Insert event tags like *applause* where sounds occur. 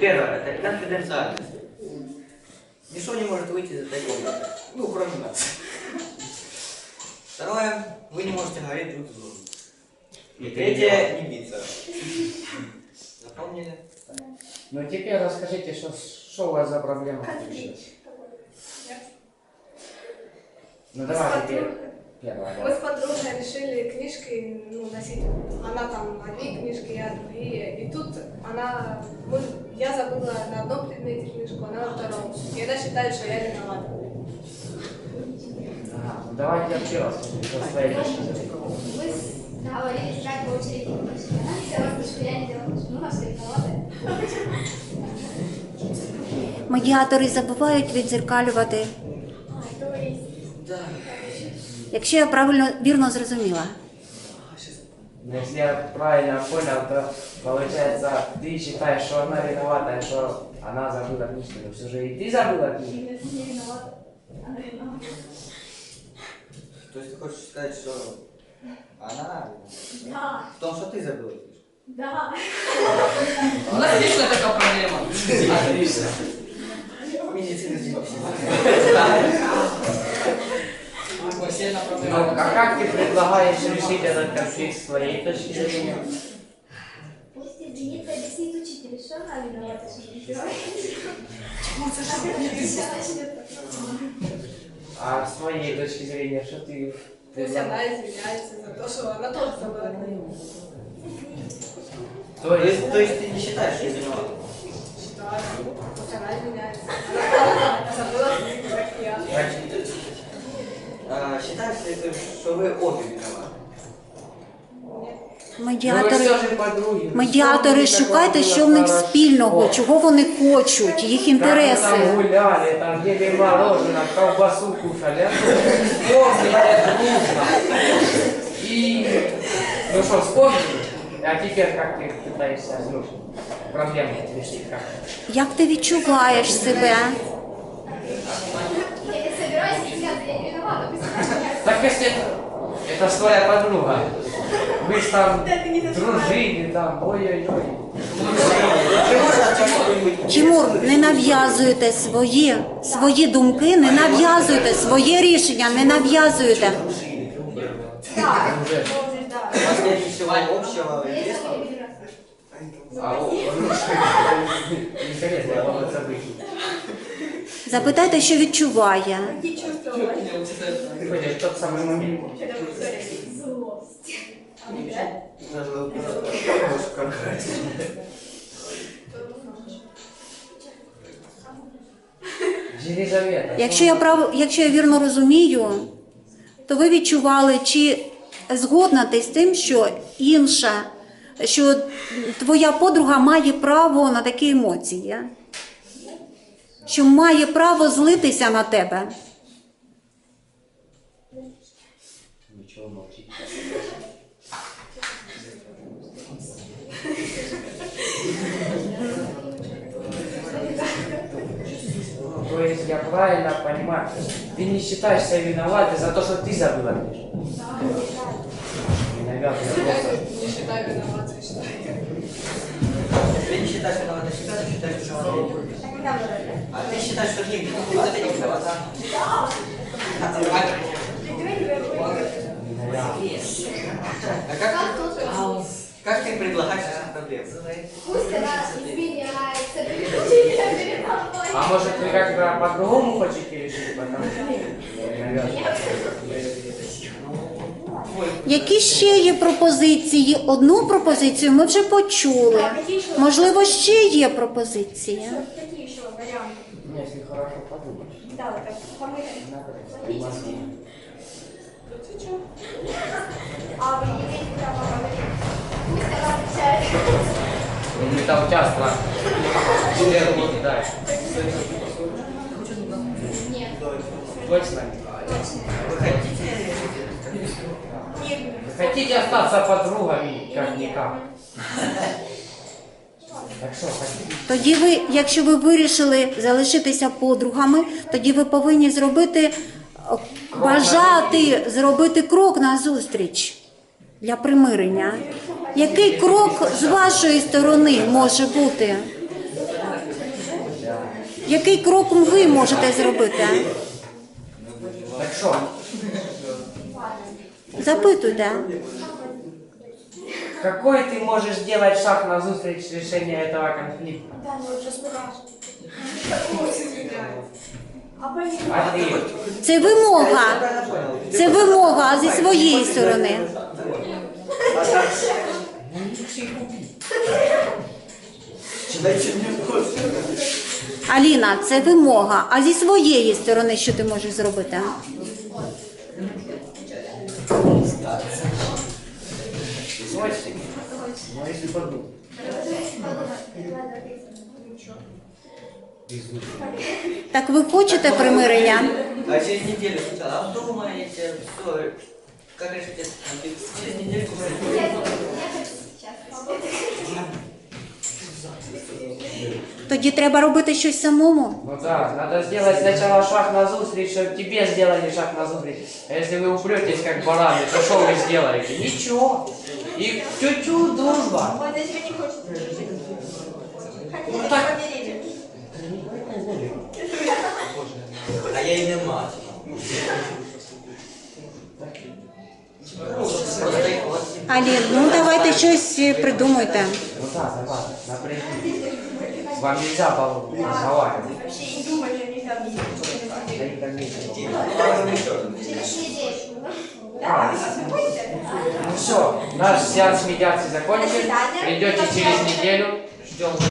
Первое, это конфиденциальность. Ничто не может выйти из этой комнаты. Ну, кроме нас. Второе, вы не можете говорить друг с другом. И третье, не биться. Запомнили? Ну теперь расскажите, что, что у вас за проблема случилась? Ну давай теперь первое. Мы с подругой решили книжки ну, носить. Она там одни книжки, я другие. И тут она, мы, я забыла на одном предмете книжку, она на втором. И она считает, что я виновата. Ага, ну давайте вообще расскажите, что своей точки зрения. Мы с- договорились брать по очереди. Она не делала книжку, я не делала книжку. Ну, нас виноваты. Медіатори забувають відзеркалювати. А, то есть. Да. Якщо я правильно вірно зрозуміла. Ну, Если я правильно понял, то получается, ты считаешь, что она виновата, что она забыла книжку, но все же и ты забыла книжку. Не, не виновата. Она виновата. То есть ты хочешь сказать, что она Да, в том, что ты забыла книжку? да. У нас лично така проблема. Отлично. Как ты предлагаешь решить этот конфликт с твоей точки зрения? Пусть извинится, объяснит учителю, что она виновата, что не. А с твоей точки зрения, что ты Пусть она извиняется за то, что она тоже забыла. То есть, то есть ты не считаешь, что я виноват? Считаю. Пусть она извиняется. Она забыла как я. значит, А, считаешь ли ты, что вы обе виноваты? ну вы Медіатори, все же подруги. ну медіатори что вы шукайте, такое що в них было спільного, хорошо? чого вони хочуть, їх Как вы інтереси. там гуляли, там ели мороженое, колбасу кушали. Помните дружно. И, ну что, вспомнили? А теперь как ты пытаешься ну, проблему решить? Как? Як ти відчуваєш себе? она извиняется. Так если это ж твоя подруга. Вы ж там дружили, там, ой-ой-ой. Ты можешь ответить что-нибудь Тимур, не нав'язуйте свої, свої думки, не нав'язуйте своє рішення, не нав'язуйте. Да, Уже. может, да. У вас нет ничего общего, Есть интересного? свои виноваты. А, о, Интересно, было событие. Запитайте, що відчуває. Какие чувства? Ты ходишь в тот самый момент. Злость. Просто Якщо я прав, якщо я вірно розумію, то ви відчували, чи згодна ти з тим, що інша, що твоя подруга має право на такі емоції, що має право злитися на тебе. Ничего молчит. Ну, То есть я правильно понимаю, ты не считаешь себя виноватой за то, что ты забыла книжку? Не навязывай просто. Не считаю виноватой, считаю. Ты не считаешь виноватой считаешь виноватой. А ты считаешь, что ты не виноват. А как ты предлагаешь решить проблему? Пусть она извиняется, *laughs* перед учителем, перед мной. А может вы как-то по-другому хотите решить? Потому что не навязывай. Які ще є пропозиції? Одну пропозицію ми вже почули. Можливо, ще є пропозиції. Мы там часто член не кидаешь. Нет. Точно? Вы хотите? Вы хотите остаться подругами, как-никак? Так что, хотите? Тоді ви, якщо ви вирішили залишитися подругами, тоді ви повинні зробити е, бажати зробити крок назустріч для примирення. Який крок з вашої сторони може бути? Який крок ви можете зробити? Так що? Запитуйте. Какой ты можешь сделать шаг назустріч решения этого конфликта? А ты? Це вимога. Це вимога а зі своєї сторони. Аліна, це вимога. А зі своєї сторони що ти можеш зробити? Так ви хочете примирення? А через неделю сначала обдумаете, все, конфликт. Через недельку Тоді треба робити щось самому. Ну да, надо сделать сначала шаг назустріч, чтобы тебе сделали шаг назустріч. А если вы упретесь как бараны, то что вы сделаете? Ничего. И тю-тю, дружба. Ну так, А я и не мать. Просто так вот. Алін, ну давайте щось е, придумайте. ну да, согласен, напрямик. Вам нельзя по- разговаривать. Нельзя. А, ну все, наш сеанс медиации закончен. Придете через неделю. Ждем.